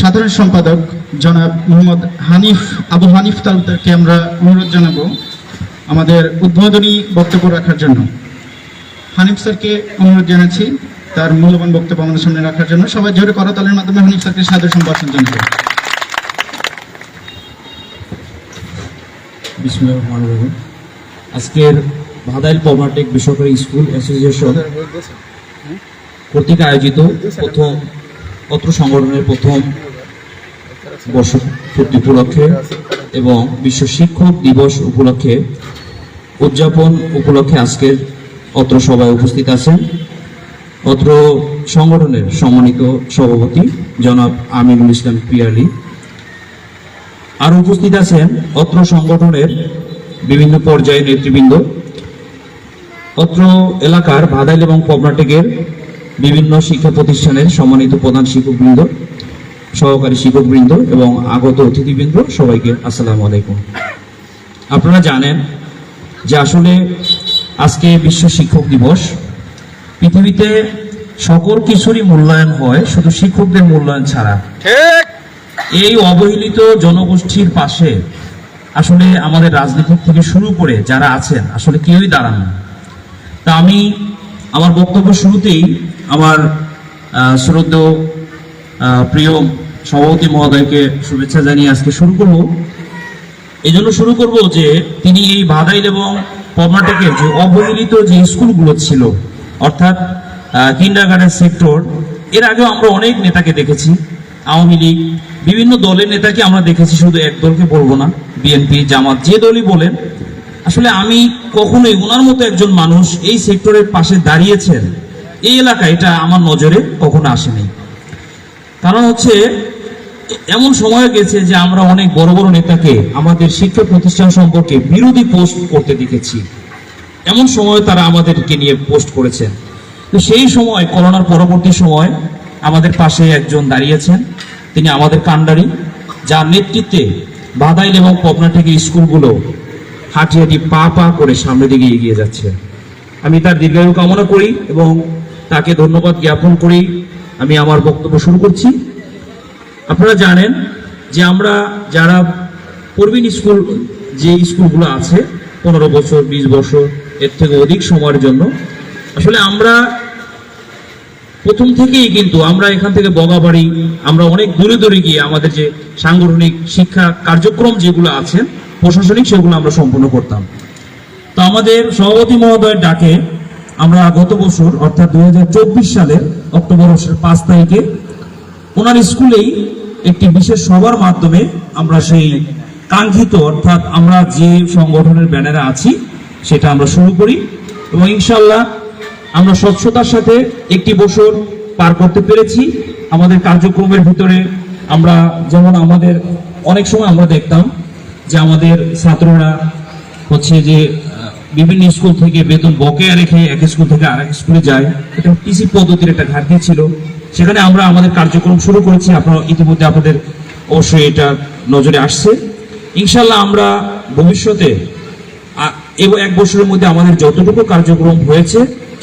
সাধারণ সম্পাদক জনাব মোহাম্মদ হানিফ, আবু হানিফ তালুকদারকে আমরা অনুরোধ জানাব আমাদের উদ্বোধনী বক্তব্য রাখার জন্য। হানিফ স্যারকে অনুরোধ জানাচ্ছি, তার মূল্যবান বক্তব্য আমাদের সামনে রাখার জন্য। সবাই জোরে করতালের মাধ্যমে হানিফ স্যারকে সাদর সম্ভাষণ জানাব। আজকের ভাদাইল পমাটেক বেসরকারি স্কুল অ্যাসোসিয়েশন কর্তৃক আয়োজিত প্রথম পত্র সংগঠনের প্রথম বর্ষপূর্তি উপলক্ষে এবং বিশ্ব শিক্ষক দিবস উপলক্ষে, উদযাপন উপলক্ষে আজকের অত্র সভায় উপস্থিত আছেন অত্র সংগঠনের সম্মানিত সভাপতি জনাব আমিনুল ইসলাম পিয়ালি। আর উপস্থিত আছেন অত্র সংগঠনের বিভিন্ন পর্যায়ের নেতৃবৃন্দ। অত্র এলাকার ভাদাইল এবং পবনাটেকের বিভিন্ন শিক্ষা প্রতিষ্ঠানের সম্মানিত প্রধান শিক্ষকবৃন্দ সহকারী শিক্ষকবৃন্দ এবং আগত অতিথিবৃন্দ সবাইকে আসসালামু আলাইকুম। আপনারা জানেন যে আসলে আজকে বিশ্ব শিক্ষক দিবস। পৃথিবীতে সকল কিছুরই মূল্যায়ন হয় শুধু শিক্ষকদের মূল্যায়ন ছাড়া। এই অবহেলিত জনগোষ্ঠীর পাশে আসলে আমাদের রাজনীতি থেকে শুরু করে যারা আছেন আসলে কেউই দাঁড়ান তা আমি আমার বক্তব্য শুরুতেই আমার আহ, শ্রদ্ধেয় প্রিয় সভাপতি মহোদয়কে শুভেচ্ছা জানিয়ে আজকে শুরু করব। এই জন্য শুরু করব যে তিনি এই বাদাইল এবং কর্ণাটকের যে অবহেলিত যে স্কুলগুলো ছিল অর্থাৎ কিন্ডার গার্ডেন সেক্টর এর আগেও আমরা অনেক নেতাকে দেখেছি। আওয়ামী লীগ বিভিন্ন দলের নেতাকে আমরা দেখেছি শুধু এক দলকে বলব না বিএনপি জামাত যে দলই বলেন আসলে আমি কখনোই ওনার মতো একজন মানুষ এই সেক্টরের পাশে দাঁড়িয়েছেন। এই এলাকা এটা আমার নজরে কখনো আসেনি। কারণ হচ্ছে, এমন সময় গেছে যে আমরা অনেক বড় বড় নেতাকে আমাদের শিক্ষা প্রতিষ্ঠান সম্পর্কে বিরোধী পোস্ট করতে দেখেছি। এমন সময় তারা আমাদেরকে নিয়ে পোস্ট করেছেন। তো সেই সময়, করোনার পরবর্তী সময়, আমাদের পাশে একজন দাঁড়িয়েছেন। তিনি আমাদের কান্ডারি যার নেতৃত্বে বাদাইল এবং পবনা থেকে স্কুলগুলো হাঁটি হাঁটি পা পা করে সামনের দিকে এগিয়ে যাচ্ছে। আমি তার দীর্ঘায়ু কামনা করি এবং তাকে ধন্যবাদ জ্ঞাপন করি। আমি আমার বক্তব্য শুরু করছি। আপনারা জানেন যে আমরা যারা প্রবীণ স্কুল, যে স্কুলগুলো আছে, পনেরো বছর, বিশ বছর, এর থেকে অধিক সময়ের জন্য, আসলে আমরা প্রথম থেকেই কিন্তু আমরা এখান থেকে বগাবাড়ি আমরা অনেক দূরে দূরে গিয়ে আমাদের যে সাংগঠনিক শিক্ষা কার্যক্রম যেগুলো আছে প্রশাসনিক সেগুলো আমরা সম্পূর্ণ করতাম। তো আমাদের সভাপতি মহোদয়ের ডাকে আমরা গত বছর, অর্থাৎ দুই হাজার চব্বিশ সালের অক্টোবর মাসের পাঁচ তারিখে, ওনার স্কুলেই একটি বিশেষ সভার মাধ্যমে আমরা সেই কাঙ্ক্ষিত, অর্থাৎ আমরা যে সংগঠনের ব্যানারে আছি, সেটা আমরা শুরু করি এবং ইনশাল্লাহ আমরা স্বচ্ছতার সাথে একটি বছর পার করতে পেরেছি। আমাদের কার্যক্রমের ভিতরে আমরা যেমন আমাদের, অনেক সময় আমরা দেখতাম যে আমাদের ছাত্ররা হচ্ছে যে বিভিন্ন স্কুল থেকে বেতন বকেয়া রেখে এক স্কুল থেকে আরেক স্কুলে যায়। এটা টিসি পদ্ধতির একটা ঘাটতি ছিল। সেখানে আমরা আমাদের কার্যক্রম শুরু করেছি। আপনারা ইতিমধ্যে আপনাদের অবশ্যই এটা নজরে আসছে। ইনশাল্লাহ আমরা ভবিষ্যতে এবং এক বছরের মধ্যে আমাদের যতটুকু কার্যক্রম হয়েছে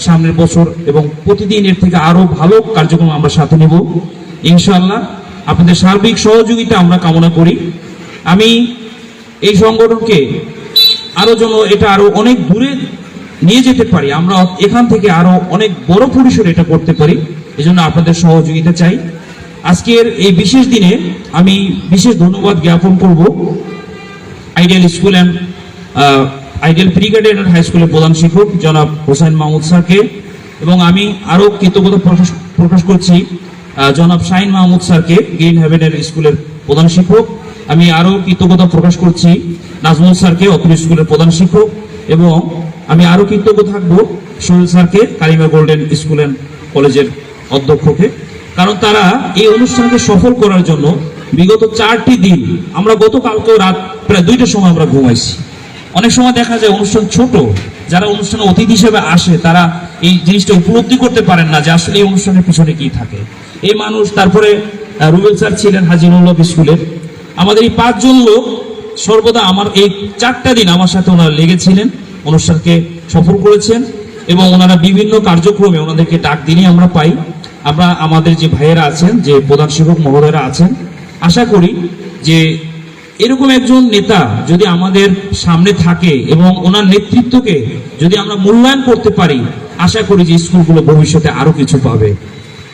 সামনের বছর এবং প্রতিদিন এর থেকে আরও ভালো কার্যক্রম আমরা সাথে নেব। ইনশাল্লাহ আপনাদের সার্বিক সহযোগিতা আমরা কামনা করি। আমি এই সংগঠনকে আরও যেন এটা আরও অনেক দূরে নিয়ে যেতে পারি। আমরা এখান থেকে আরও অনেক বড় পরিসরে এটা করতে পারি। এজন্য আপনাদের সহযোগিতা চাই। আজকের এই বিশেষ দিনে আমি বিশেষ ধন্যবাদ জ্ঞাপন করব ideal school and ideal pre graded high স্কুলের প্রধান শিক্ষক জনাব হোসেন মাহমুদ স্যারকে এবং আমি আরও কৃতজ্ঞতা প্রকাশ করছি জনাব শাহিন মাহমুদ স্যারকে, গ্রিন হেভেনের স্কুলের প্রধান শিক্ষক। আমি আরও কৃতজ্ঞতা প্রকাশ করছি নাজমুল স্যারকে অত্র স্কুলের প্রধান শিক্ষক, এবং আমি আরও কৃতজ্ঞ থাকব সোহেল স্যারকে, কালিমা গোল্ডেন স্কুল অ্যান্ড কলেজের অধ্যক্ষকে। কারণ তারা এই অনুষ্ঠানকে সফল করার জন্য বিগত চারটি দিন আমরা গতকালকেও রাত প্রায় দুইটার সময় আমরা ঘুমাইছি। অনেক সময় দেখা যায় অনুষ্ঠান ছোট, যারা অনুষ্ঠানে অতিথি হিসেবে আসে, তারা এই জিনিসটা উপলব্ধি করতে পারেন না যে আসলে এই অনুষ্ঠানের পিছনে কি থাকে। এই মানুষ, তারপরে রুবেল স্যার ছিলেন হাজিরুল্লাহ স্কুলের আমাদের এই পাঁচজন লোক সর্বদা আমার এই চারটা দিন আমার সাথে ওনারা লেগেছিলেন, অনুষ্ঠানকে সফল করেছেন এবং ওনারা বিভিন্ন কার্যক্রমে ওনাদেরকে ডাক দিনই আমরা পাই। আমরা আমাদের যে ভাইয়েরা আছেন, যে প্রধান শিক্ষক মহোদয়রা আছেন, আশা করি যে এরকম একজন নেতা যদি আমাদের সামনে থাকে এবং ওনার নেতৃত্বকে যদি আমরা মূল্যায়ন করতে পারি, আশা করি যে স্কুলগুলো ভবিষ্যতে আরও কিছু পাবে।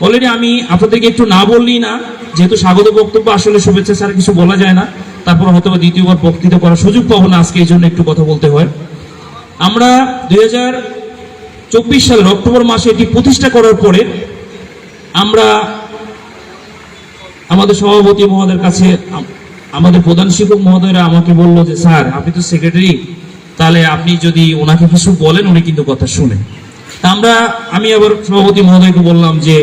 অলরেডি আমি আপনাদেরকে একটু না বললি না, যেহেতু স্বাগত বক্তব্য, আসলে শুভেচ্ছা ছাড়া কিছু বলা যায় না। তারপর হয়তো দ্বিতীয়বার বক্তৃতা করার সুযোগ পাবো না, আজকে এই জন্য একটু কথা বলতে হয়। আমরা দুই চব্বিশ সালের অক্টোবর মাসে এটি প্রতিষ্ঠা করার পরে আমরা আমাদের সভাপতি মহোদয়ের কাছে আমাদের প্রধান শিক্ষক মহোদয়রা আমাকে বলল যে, স্যার, আপনি তো সেক্রেটারি তাহলে আপনি যদি ওনাকে কিছু বলেন, উনি কিন্তু কথা শুনেন তা আমরা, আমি আবার সভাপতি মহোদয়কে বললাম যে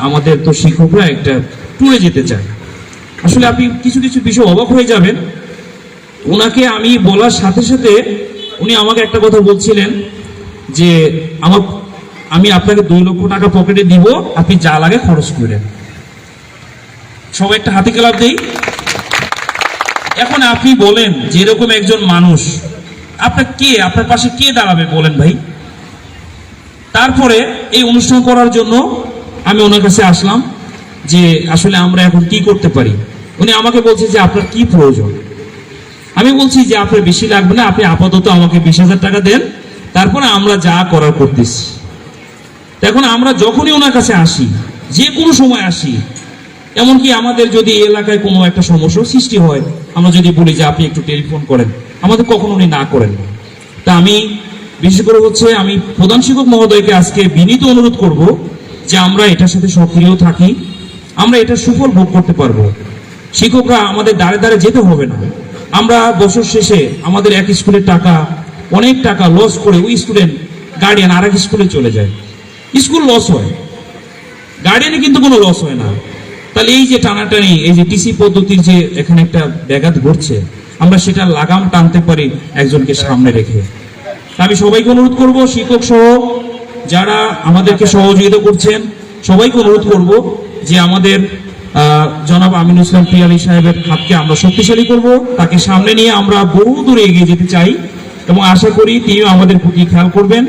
আমাদের তো শিক্ষকরা একটা ট্যুরে যেতে চায়। আসলে আপনি কিছু কিছু বিষয় অবাক হয়ে যাবেন। ওনাকে আমি বলার সাথে সাথে উনি আমাকে একটা কথা বলছিলেন যে, আমার, আমি আপনাকে দুই লক্ষ টাকা পকেটে দিব, আপনি যা লাগে খরচ করেন। সবাই একটা হাতে ক্লাব দেই। এখন আপনি বলেন যে এরকম একজন মানুষ, আপনার কে, আপনার পাশে কে দাঁড়াবে বলেন ভাই? তারপরে এই অনুষ্ঠান করার জন্য আমি ওনার কাছে আসলাম যে আসলে আমরা এখন কি করতে পারি? উনি আমাকে বলছে যে আপনার কি প্রয়োজন? আমি বলছি যে আপনার বেশি লাগবে না, আপনি আপাতত আমাকে বিশ হাজার টাকা দেন, তারপরে আমরা যা করার করতেছি। এখন আমরা যখনই ওনার কাছে আসি যে কোনো সময় আসি, এমনকি আমাদের যদি এলাকায় কোনো একটা সমস্যার সৃষ্টি হয়, আমরা যদি বলি যে আপনি একটু টেলিফোন করেন, আমাদের কখনো উনি না করেন তা আমি, বিশেষ করে হচ্ছে আমি প্রধান শিক্ষক মহোদয়কে আজকে বিনীত অনুরোধ করব যে আমরা এটার সাথে সক্রিয় থাকি, আমরা এটা সুফল ভোগ করতে পারব। শিক্ষকরা আমাদের দাঁড়ে দাঁড়ে যেতে হবে না। আমরা বছর শেষে আমাদের এক স্কুলের টাকা, অনেক টাকা লস করে ওই স্টুডেন্ট গার্ডিয়ান আর এক স্কুলে চলে যায়। স্কুল লস হয়। গার্ডিয়ানে কিন্তু কোনো লস হয় না। তাহলে এই যে টানাটানি, এই যে টিসি পদ্ধতির যে এখানে একটা ব্যাঘাত ঘটছে, আমরা সেটা লাগাম টানতে পারি একজনকে সামনে রেখে। আমি সবাইকে অনুরোধ করব, শিক্ষক সহ যারা আমাদেরকে সহযোগিতা করছেন, সবাইকে অনুরোধ করব যে আমাদের জনাব আমিনুল ইসলাম পিয়ালি সাহেবের হাতকে আমরা শক্তিশালী করব। তাকে সামনে নিয়ে আমরা বহু দূরে এগিয়ে যেতে চাই এবং আশা করি তিনি আমাদের প্রতি খেয়াল করবেন।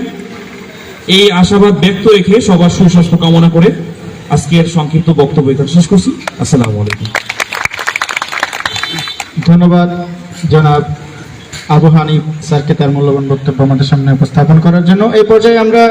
এই আশাবাদ ব্যক্ত রেখে সবার সুস্বাস্থ্য কামনা করে আজকের সংক্ষিপ্ত বক্তব্য এখানে শেষ করছি। আসসালামু আলাইকুম। ধন্যবাদ জনাব আবু হানিফ স্যারকে তার মূল্যবান বক্তব্য আমাদের সামনে উপস্থাপন করার জন্য। এই পর্যায়ে আমরা